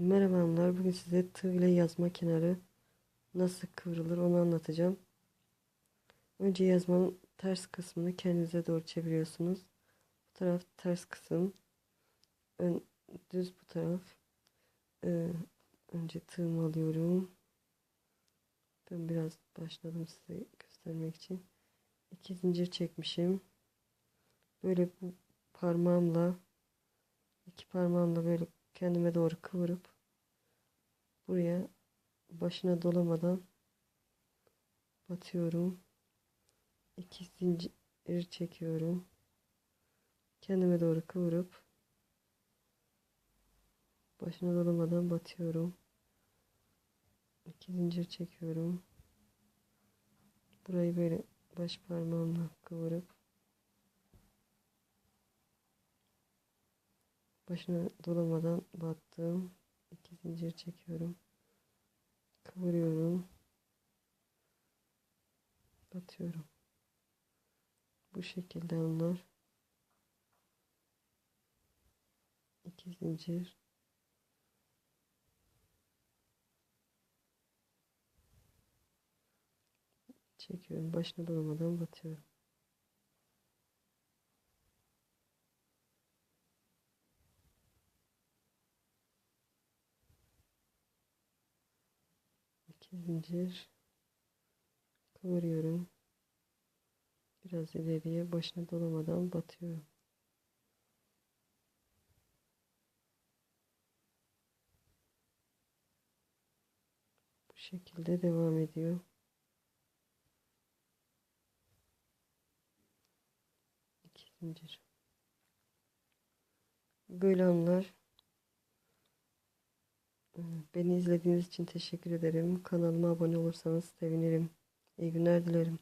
Merhaba hanımlar. Bugün size tığ ile yazma kenarı nasıl kıvrılır onu anlatacağım. Önce yazmanın ters kısmını kendinize doğru çeviriyorsunuz. Bu taraf ters kısım. Ön, düz bu taraf. Ee, önce tığımı alıyorum. Ben biraz başladım size göstermek için. İki zincir çekmişim. Böyle bu parmağımla iki parmağımla böyle kendime doğru kıvırıp buraya başına dolamadan batıyorum. İki zincir çekiyorum. Kendime doğru kıvırıp başına dolamadan batıyorum. İki zincir çekiyorum. Burayı böyle baş parmağımla kıvırıp başına dolamadan battım. İki zincir çekiyorum. Kıvırıyorum. Batıyorum. Bu şekilde onlar. İki zincir. Çekiyorum. Başına dolamadan batıyorum. Zincir kıvırıyorum. Biraz ileriye başına dolamadan batıyorum. Bu şekilde devam ediyor. İki zincir. Böyle anlar. Beni izlediğiniz için teşekkür ederim. Kanalıma abone olursanız sevinirim. İyi günler dilerim.